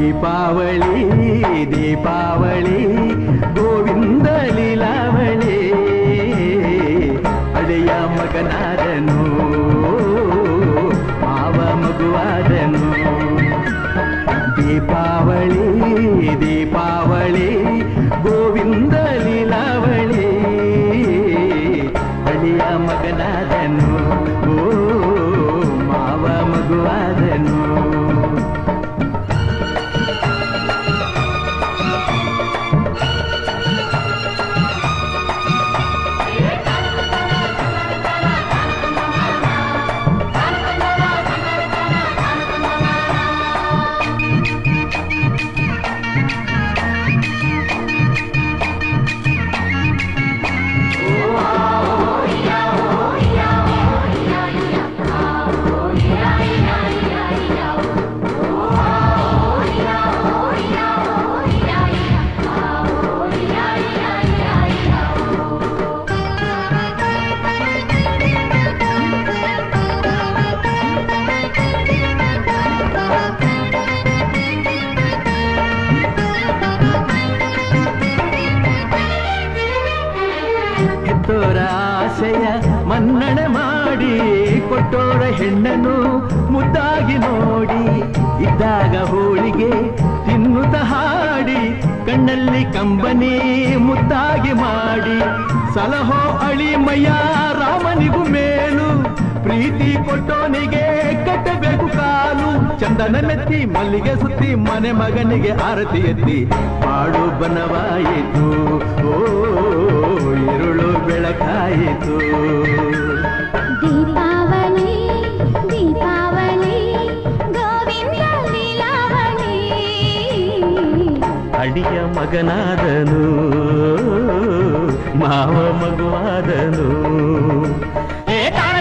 దీపావళి దీపావళి ಗೋವಿಂದ ಲೀಲಾವಳಿ ಅಳೆಯ ಮಗನಾದನು ಮಾವ ಮಗುವಾದನು ದೀಪ ಹೆಣ್ಣನ್ನು ಮುದ್ದಾಗಿ ನೋಡಿ, ಇದ್ದಾಗ ಹೋಳಿಗೆ ತಿನ್ನುತ್ತ ಹಾಡಿ, ಕಣ್ಣಲ್ಲಿ ಕಂಬನಿ ಮುದ್ದಾಗಿ ಮಾಡಿ, ಸಲಹೋ ಅಳಿಮಯ್ಯ ರಾಮನಿಗೂ ಮೇಲು, ಪ್ರೀತಿ ಕೊಟ್ಟೋನಿಗೆ ಕಟ್ಟಬೇಕು ಕಾಲು, ಚಂದನ ಮೆತ್ತಿ ಮಲ್ಲಿಗೆ ಸುತ್ತಿ ಮನೆ ಮಗನಿಗೆ ಆರತಿ ಎತ್ತಿ, ಪಾಡು ಬನವಾಯಿತು, ಓ ಇರುಳು ಬೆಳಕಾಯಿತು. ದೀಪಾವಳಿ ಅಡಿಯ ಮಗನಾದನು ಮಾವ ಮಗುವಾದನು ಏ ತಾನ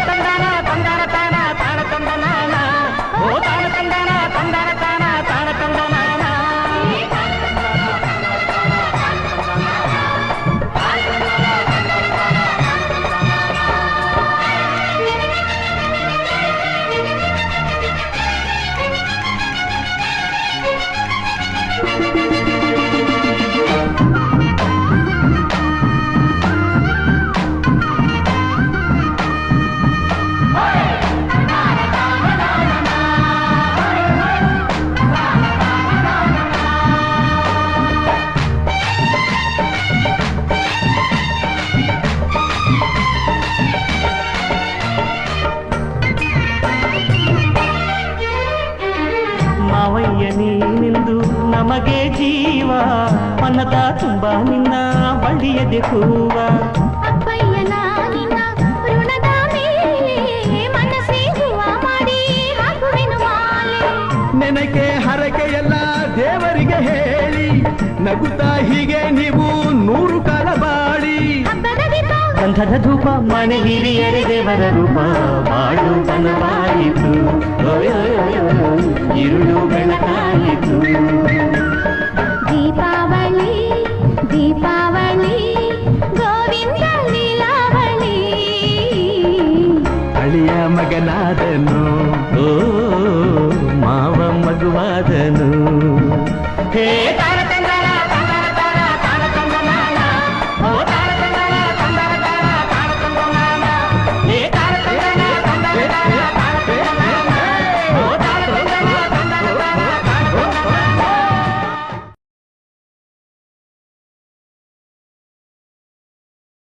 ನಮಗೆ ಜೀವ ಮನದ ತುಂಬ ನಿನ್ನ ಬಳ್ಳಿಯದೆ ಹೂವ ನೆನಕೆ ಹರಕೆ ಎಲ್ಲ ದೇವರಿಗೆ ಹೇಳಿ ನಗುತ್ತಾ ಹೀಗೆ ನೀವು ನೂರು ಕಾಲ ಬಾಳಿ. ಅಂಥದ ಗಂಧದ ಧೂಪ ಮನೆ ಹಿರಿಯರಿ ದೇವರ ರೂಪ ಬಾಳು ಬನವಾಯಿತು ಮಗನಾದನು ಓ ಮಾವ ಮಗುವಾದನು ಹೇ